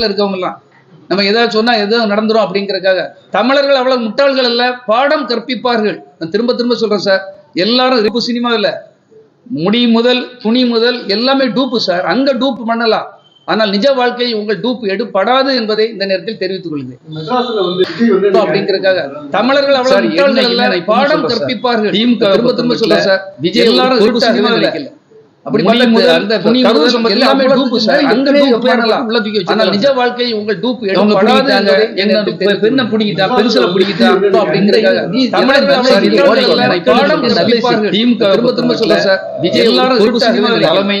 இருக்கவங்க எல்லாம் நம்ம ஏதாவது சொன்னா எதுவும் நடந்துரும் அப்படிங்கறதுக்காக. தமிழர்கள் அவ்வளவு முட்டாள்கள் அல்ல பாடம் கற்பிப்பார்கள். நான் திரும்ப திரும்ப சொல்றேன் சார் எல்லாரும் இருப்பு சினிமா இல்ல. முடி முதல் துணி முதல் எல்லாமே டூப்பு சார். அங்க டூப் பண்ணலாம். ஆனால் நிஜ வாழ்க்கையில் உங்கள் டூப் எடுப்படாது என்பதை இந்த நேரத்தில் தெரிவித்துக் கொள்கிறேன். அப்படிங்கறதுக்காக. தமிழர்கள் அவ்வளவு பாடம். கற்பிப்பார்கள். திரும்ப திரும்ப சொல்றேன் சார். விஜய் எல்லாரும் அப்படி. நிஜ வாழ்க்கையில் உங்கள் டூப் பெண்ணை பிடிக்கிட்டா பெருசில பிடிக்கிட்டா? வை திரும்ப திரும்ப சொல்றேன் சார். விஜய் எல்லாரும் தலைமை.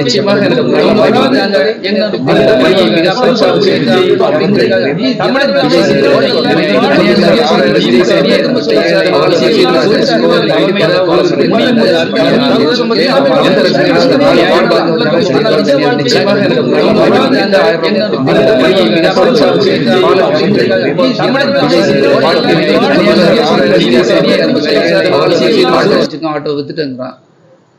நிச்சயமாக ஆட்டோ வித்துட்டுங்கிறான்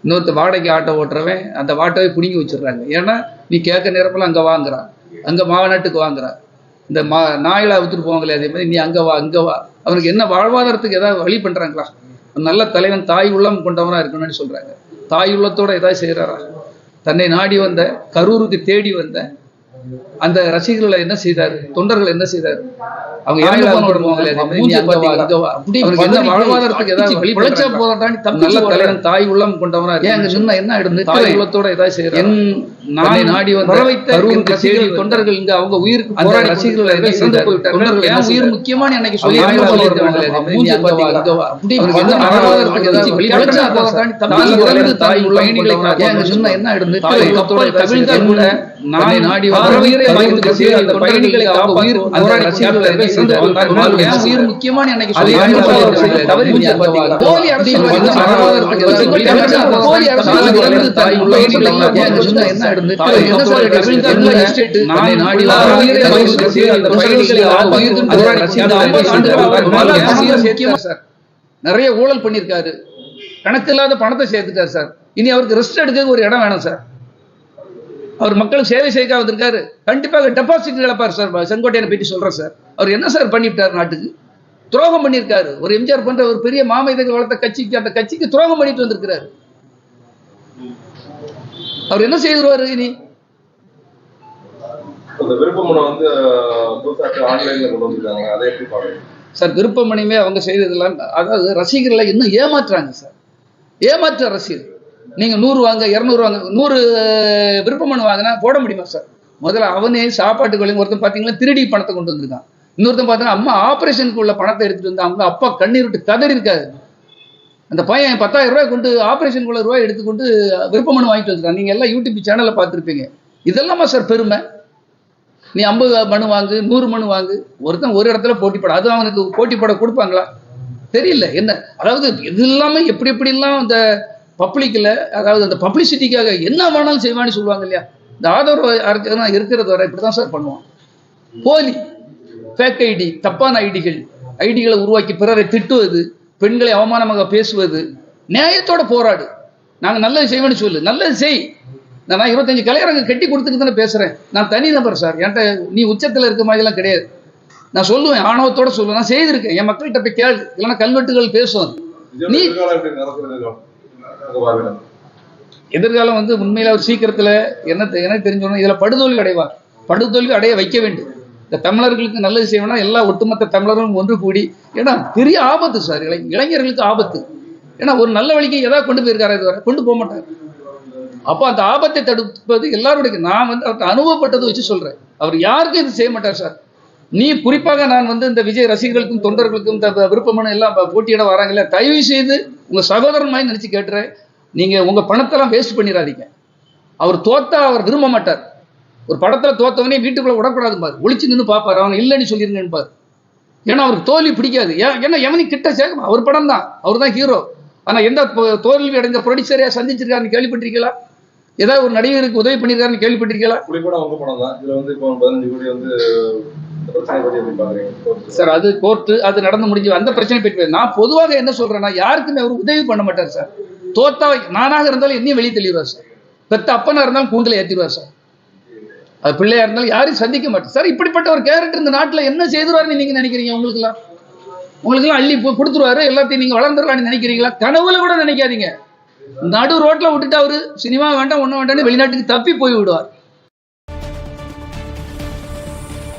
இன்னொருத்த வாடகைக்கு ஆட்டோ ஓட்டுறவன் அந்த ஆட்டோவை பிடுங்கி வச்சிடுறாங்க ஏன்னா நீ கேட்க நேரத்தில் அங்கே வாங்குறான் அங்கே மாவநாட்டுக்கு வாங்குறான் இந்த மா நாயில வித்துட்டு போவாங்களே அதே மாதிரி நீ அங்கே வா அங்கே வா அவனுக்கு என்ன வாழ்வாதாரத்துக்கு ஏதாவது வழி பண்ணுறாங்களா நல்ல தலைவன் தாய் உள்ளம் கொண்டவனா இருக்கணும்னு சொல்றாங்க தாய் உள்ளத்தோட ஏதாவது செய்கிறாரா தன்னை நாடி வந்த கரூருக்கு தேடி வந்த அந்த ரசிகர்களை என்ன செய்தாரு? தொண்டர்கள் என்ன செய்தாரு? அவங்க தலைவன் தாய் உள்ளம் கொண்டவனா அங்க என்ன தாய் உள்ளத்தோட ஏதாவது செய்யறாரு என் நாளை நாடி வந்த கரூருக்கு தேடி தொண்டர்கள் இங்க அவங்க உயிர் அந்த ரசிகர்களை என்ன உயிர் முக்கியமான சொல்லி நாளை நாடி வந்த அந்த பயணிகளை உயிர் உயிர் முக்கியமான. போலி நிறைய ஊழல் பண்ணியிருக்காரு. கணக்கு இல்லாத பணத்தை சேர்த்துட்டார் சார். இனி அவருக்கு ரெஸ்ட் எடுக்க ஒரு இடம் வேணும் சார் அவர் மக்களுக்கு சேவை செய்ய வந்திருக்காரு. கண்டிப்பாக டெபாசிட் இழப்பார் சார். செங்கோட்டையனை பற்றி சொல்றேன் சார். அவர் என்ன சார் பண்ணிவிட்டார் நாட்டுக்கு? துரோகம் பண்ணியிருக்காரு. ஒரு எம்ஜிஆர் பண்ற ஒரு பெரிய மாமேதக வளர்த்த கட்சிக்கு அந்த கட்சிக்கு துரோகம் பண்ணிட்டு வந்திருக்கிறாரு. அவர் என்ன செய்திருவாரு இனி? சார் விருப்பமணியுமே அவங்க செய்ததெல்லாம் அதாவது ரசிகர்களை இன்னும் ஏமாற்றுறாங்க சார். ஏமாற்று அரசியல் நீங்க நூறு வாங்க இரநூறு வாங்க நூறு விருப்பமனு வாங்கினா போட முடியுமா சார் முதல்ல அவனே சாப்பாட்டுக்கு ஒருத்தன் பார்த்தீங்கன்னா திருடி பணத்தை கொண்டு வந்திருக்கான். இன்னொருத்தன் பார்த்தீங்கன்னா அம்மா ஆபரேஷனுக்கு உள்ள பணத்தை எடுத்துட்டு வந்து அவங்க அப்பா கண்ணீர் விட்டு கதறி இருக்காது அந்த பையன் பத்தாயிரம் ரூபாய் கொண்டு ஆப்ரேஷனுக்குள்ள ரூபாய் எடுத்துக்கொண்டு விருப்பமனு வாங்கிட்டு வந்துருக்கான். நீங்க எல்லாம் யூடியூப் சேனலில் பார்த்துருப்பீங்க இதெல்லாமா சார் பெருமை? நீ ஐம்பது மனு வாங்கு நூறு மனு வாங்கு. ஒருத்தன் ஒரு இடத்துல போட்டி போட அது அவனுக்கு போட்டி போட கொடுப்பாங்களா? தெரியல. என்ன? அதாவது இது இல்லாம எப்படி எப்படிலாம் அந்த பப்ளிக்கில் அதாவது அந்த பப்ளிசிட்டிக்காக என்ன வேணாலும் செய்வான்னு சொல்லுவாங்க இல்லையா? இந்த ஆதரவு அரசு இருக்கிறது வரை இப்படி தான் சார் பண்ணுவான். போலி ஃபேக் ஐடி தப்பான ஐடிகள் ஐடிகளை உருவாக்கி பிறரை திட்டுவது பெண்களை அவமானமாக பேசுவது நியாயத்தோட போராடு. நாங்கள் நல்லது செய்வேன்னு சொல்லு நல்லது செய். நான் இருபத்தஞ்சு கலையரங்க கட்டி கொடுத்துட்டு தானே பேசுகிறேன் நான் தனி நபர் சார் என்கிட்ட நீ உச்சத்தில் இருக்க மாதிரிலாம் கிடையாது. நான் சொல்லுவேன் ஆணவத்தோட சொல்லுவேன் நான் செய்திருக்கேன். என் மக்கள்கிட்ட போய் கேளு இல்லைன்னா கல்வெட்டுகள் பேசும். இதோட நீ- எதிர்காலம் எதிர்காலம் வந்து உண்மையில் அவர் சீக்கிரத்தில் என்ன தெ- எனக்கு தெரிஞ்சோன்னா இதில் படுதோல்வி அடைவார். படுதோல்வி அடைய வைக்க வேண்டும். இந்த தமிழர்களுக்கு நல்லது செய்யணும்னா எல்லா ஒட்டுமொத்த தமிழர்களும் ஒன்று கூடி ஏன்னா பெரிய ஆபத்து சார் இளை இளைஞர்களுக்கு ஆபத்து. ஏன்னா ஒரு நல்ல வழிக்கு எதாவது கொண்டு போயிருக்காரு இதுவரை? கொண்டு போக மாட்டார். அப்போ அந்த ஆபத்தை தடுப்பது எல்லாருடைய நான் வந்து அவருக்கு அனுபவப்பட்டதை வச்சு சொல்றேன். அவர் யாருக்கும் இது செய்ய மாட்டார் சார். நீ குறிப்பாக நான் வந்து இந்த விஜய் ரசிகர்களுக்கும் தொண்டர்களுக்கும் இந்த விருப்பமனு எல்லாம் போட்டியிட வராங்கல்ல தயவு செய்து உங்கள் சகோதரன் மாதிரி நினச்சி கேட்டுறேன். நீங்கள் உங்கள் பணத்தெல்லாம் வேஸ்ட் பண்ணிடாதீங்க அவர் தோத்தா அவர் விரும்ப மாட்டார். ஒரு படத்தில் தோத்தவனே வீட்டுக்குள்ளே விடக்கூடாதும்பார். ஒளிச்சு நின்று பார்ப்பார் அவங்க இல்லைன்னு சொல்லிருங்கன்பார். ஏன்னா அவருக்கு தோல்வி பிடிக்காது. ஏன் ஏன்னா எவனி கிட்ட சேர்க்க அவர் படம் தான். அவர் தான் ஹீரோ ஆனால் எந்த தோல்வி அடைந்த ப்ரொடியூசரையாக சந்திச்சிருக்காருன்னு கேள்விப்பட்டிருக்கீங்களா? ஏதாவது ஒரு நடிகருக்கு உதவி பண்ணியிருக்காருன்னு கேள்விப்பட்டிருக்கீங்களா? புலிப்படம் அவங்க படம் தான். இதில் வந்து இப்போ பதினஞ்சு கோடி வந்து சார் அது கோர்ட்டு அது நடந்து முடிஞ்சு அந்த பிரச்சனை போயிட்டு நான் பொதுவாக என்ன சொல்றேன்னா யாருக்குமே அவர் உதவி பண்ண மாட்டார் சார். தோத்தா நானாக இருந்தாலும் என்னையும் வெளியே தெளிவார் சார். பெத்த அப்பனா இருந்தாலும் கூண்டில் ஏற்றிடுவார் சார். அது பிள்ளையா இருந்தாலும் யாரையும் சந்திக்க மாட்டேன் சார் இப்படிப்பட்ட ஒரு கேரக்டர் இந்த நாட்டில் என்ன செய்துருவாருன்னு நீங்க நினைக்கிறீங்க உங்களுக்குலாம் உங்களுக்குலாம் அள்ளி கொடுத்துருவாரு எல்லாத்தையும் நீங்க வளர்ந்துடலாம்னு நினைக்கிறீங்களா? கனவுல கூட நினைக்காதீங்க. நடு ரோட்ல விட்டுட்டு அவரு சினிமா வேண்டாம் ஒன்றும் வேண்டாம்னு வெளிநாட்டுக்கு தப்பி போய் விடுவார்.